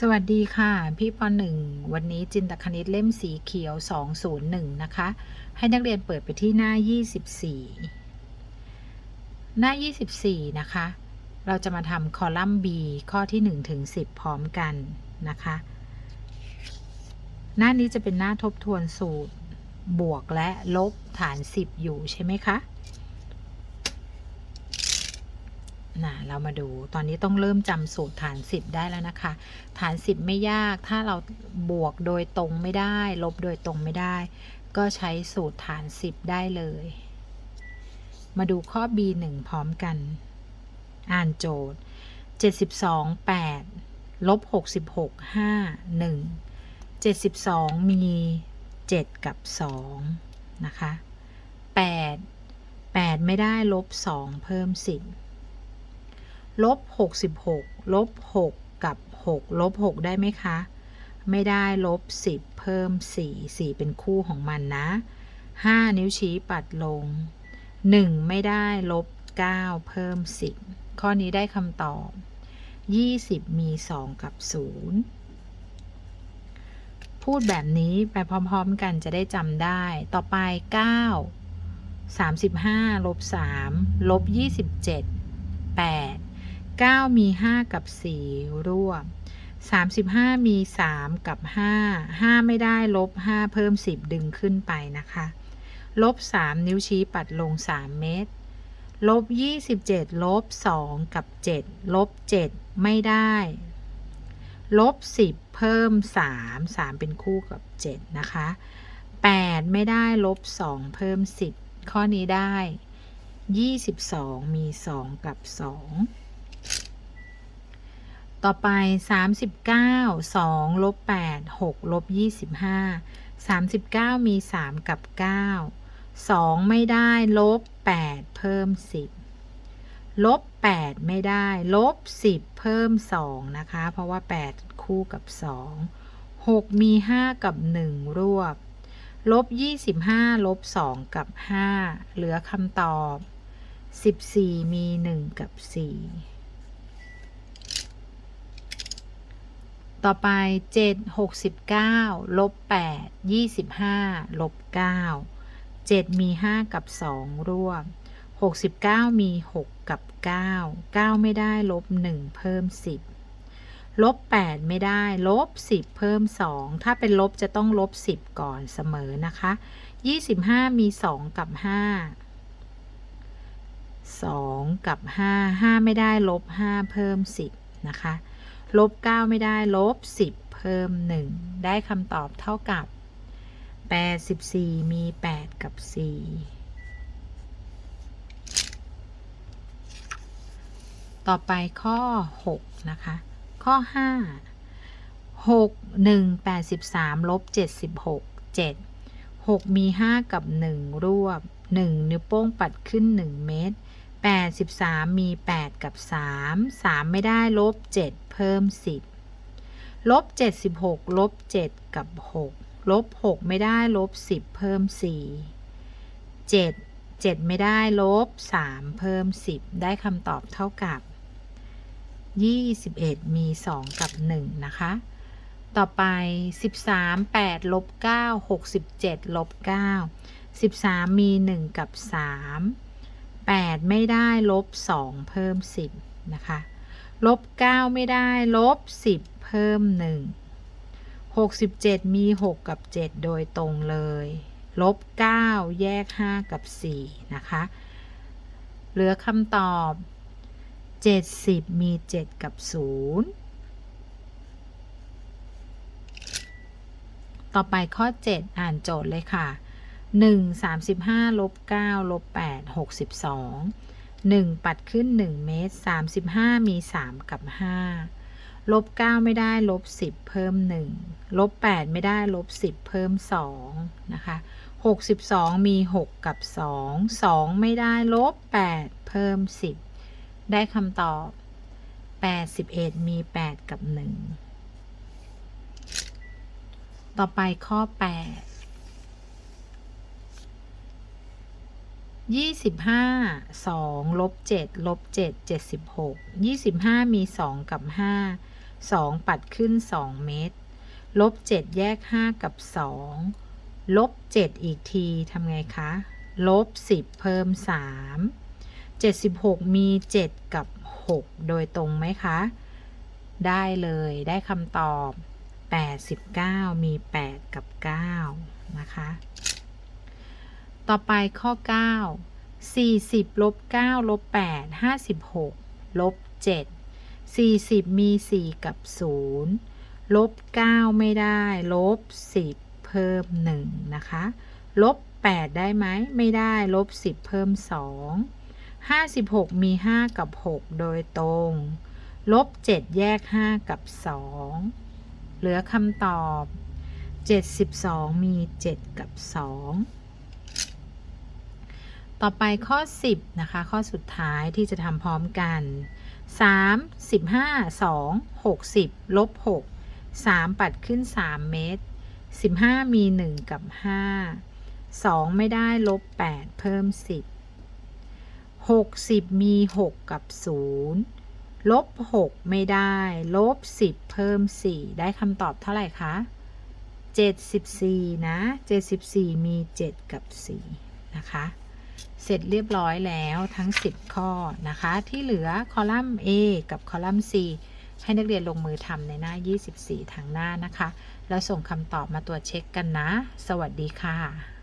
สวัสดีค่ะ พี่ปหนึ่งวันนี้จินตคณิตเล่มสีเขียว 201 นะคะ ให้นักเรียนเปิดไปที่หน้า 24 หน้า 24 นะคะ เราจะมาทำคอลัมน์ B ข้อที่ 1 ถึง 10 พร้อมกันนะคะ หน้านี้จะเป็นหน้าทบทวนสูตร บวกและลบฐาน 10 อยู่ใช่ไหมคะ นะเรามาดูตอนนี้ต้องเริ่มจำสูตรฐาน 10 ได้แล้วนะคะ ฐาน 10 ไม่ยากถ้าเราบวกโดยตรงไม่ได้ ลบโดยตรงไม่ได้ ก็ใช้สูตรฐาน 10 ได้เลย มาดูข้อ B1 พร้อมกัน อ่านโจทย์ 72 8ลบ66 5 1 72 มี 7 กับ 2 นะคะ 8 8 ไม่ได้ลบ 2 เพิ่ม 10 ลบ 66 ลบ 6 กับ 6 ลบ 6 ได้ไหมคะ ไม่ได้ลบ 10 เพิ่ม 4 4 เป็นคู่ของมันนะ 5 นิ้วชี้ปัดลง 1 ไม่ได้ลบ 9 เพิ่ม 10 ข้อนี้ได้คำตอบ 20 มี 2 กับ 0 พูดแบบนี้ไปพร้อมๆกันจะได้จำได้ ต่อไป 9 35 ลบ 3 ลบ 27 8 9 มี 5 กับ 4 ร่วม 35 มี 3 กับ 5 5 ไม่ได้ลบ 5 เพิ่ม 10 ดึงขึ้นไปนะคะ ลบ 3 นิ้วชี้ปัดลง 3 เมตร ลบ 27 ลบ 2 กับ 7 ลบ 7 ไม่ได้ ลบ 10 เพิ่ม 3 3 เป็นคู่กับ 7 นะคะ 8 ไม่ได้ ลบ 2 เพิ่ม 10 ข้อนี้ได้ 22 มี 2 กับ 2 ต่อไป 39 2ลบ8 6ลบ25 39 มี 3 กับ 9 2 ไม่ได้ ลบ 8 เพิ่ม 10 ลบ 8 ไม่ได้ ลบ 10 เพิ่ม 2 นะคะ เพราะว่า 8 คู่กับ 2 6 มี 5 กับ 1 รวบ ลบ 25 ลบ 2 กับ 5 เหลือคำตอบ 14 มี 1 กับ 4 ต่อไป 7 69ลบ8 25ลบ9 7 มี 5 กับ 2 ร่วม 69 มี 6 กับ 9 9 ไม่ได้ลบ 1 เพิ่ม 10 ลบ 8 ไม่ได้ ลบ 10 เพิ่ม 2 ถ้าเป็นลบจะต้องลบ 10 ก่อนเสมอนะคะ 25 มี 2 กับ 5 2 กับ 5 5 ไม่ได้ลบ 5 เพิ่ม 10 นะคะ ลบ 9 ไม่ได้ ลบ 10 เพิ่ม 1 ได้คำตอบเท่ากับ 84 มี 8 กับ 4 ต่อไปข้อ 6 นะคะ ข้อ 5 6 1 83 ลบ 76 7 6 มี 5 กับ 1 รวบ 1 นิ้วโป้งปัดขึ้น 1 เมตร 83 มี 8 กับ 3 3 ไม่ได้ลบ 7 เพิ่ม 10 ลบ 76 ลบ 7 กับ 6 ลบ 6 ไม่ได้ลบ 10 เพิ่ม 4 7 7 ไม่ได้ลบ 3 เพิ่ม 10 ได้คำตอบเท่ากับ 21 มี 2 กับ 1 นะคะ ต่อไป 13 8 ลบ 9 67 ลบ 9 13 มี 1 กับ 3 8 ไม่ได้ลบ 2 เพิ่ม 10 นะคะลบ 9 ไม่ได้ลบ 10 เพิ่ม 1 67 มี 6 กับ 7 โดยตรงเลยลบ 9 แยก 5 กับ 4 นะคะ เหลือคำตอบ 70 มี 7 กับ 0 ต่อไปข้อ 7 อ่านโจทย์เลยค่ะ 1 35ลบ9ลบ8 62 1 ปัดขึ้น 1 เมตร 35 มี 3 กับ 5 ลบ 9 ไม่ได้ ลบ 10 เพิ่ม 1 ลบ 8 ไม่ได้ ลบ 10 เพิ่ม 2 นะคะ 62 มี 6 กับ 2 2 ไม่ได้ ลบ 8 เพิ่ม 10 ได้คำตอบ 81 มี 8 กับ 1 ต่อไปข้อ 8 ยี่สิบห้าสองลบเจ็ดลบเจ็ดเจ็ดสิบหกยี่สิบห้ามีสองกับห้า2ปัดขึ้น2เมตร ลบ7แยก5กับ2ลบ7อีกทีทำไงคะ ลบ10เพิ่ม3 76มี7กับ6โดยตรงไหมคะ ได้เลยได้คำตอบ89มี8กับ9นะคะ ต่อไปข้อ 9 40ลบ9ลบ8 56ลบ7 40 มี 4 กับ 0 ลบ 9 ไม่ได้ ลบ 10 เพิ่ม 1 นะคะ ลบ 8 ได้ไหม ไม่ได้ ลบ 10 เพิ่ม 2 56 มี 5 กับ 6 โดยตรง ลบ 7 แยก 5 กับ 2 เหลือคำตอบ 72 มี 7 กับ 2 ต่อไปข้อ 10 นะคะ ข้อสุดท้ายที่จะทำพร้อมกัน 3 15 2 60ลบ6 3 ปัดขึ้น 3 เมตร 15 มี 1 กับ 5 2 ไม่ได้ลบ 8 เพิ่ม 10 60 มี 6 กับ 0 ลบ 6 ไม่ได้ ลบ 10 เพิ่ม 4 ได้คำตอบเท่าไหร่คะ 74 นะ 74 มี 7 กับ 4 นะคะ เสร็จเรียบร้อยแล้วทั้ง 10 ข้อนะคะ ที่เหลือคอลัมน์ A กับคอลัมน์ C ให้นักเรียนลงมือทำในหน้า 24 ทางหน้านะคะ แล้วส่งคำตอบมาตรวจเช็คกันนะ สวัสดีค่ะ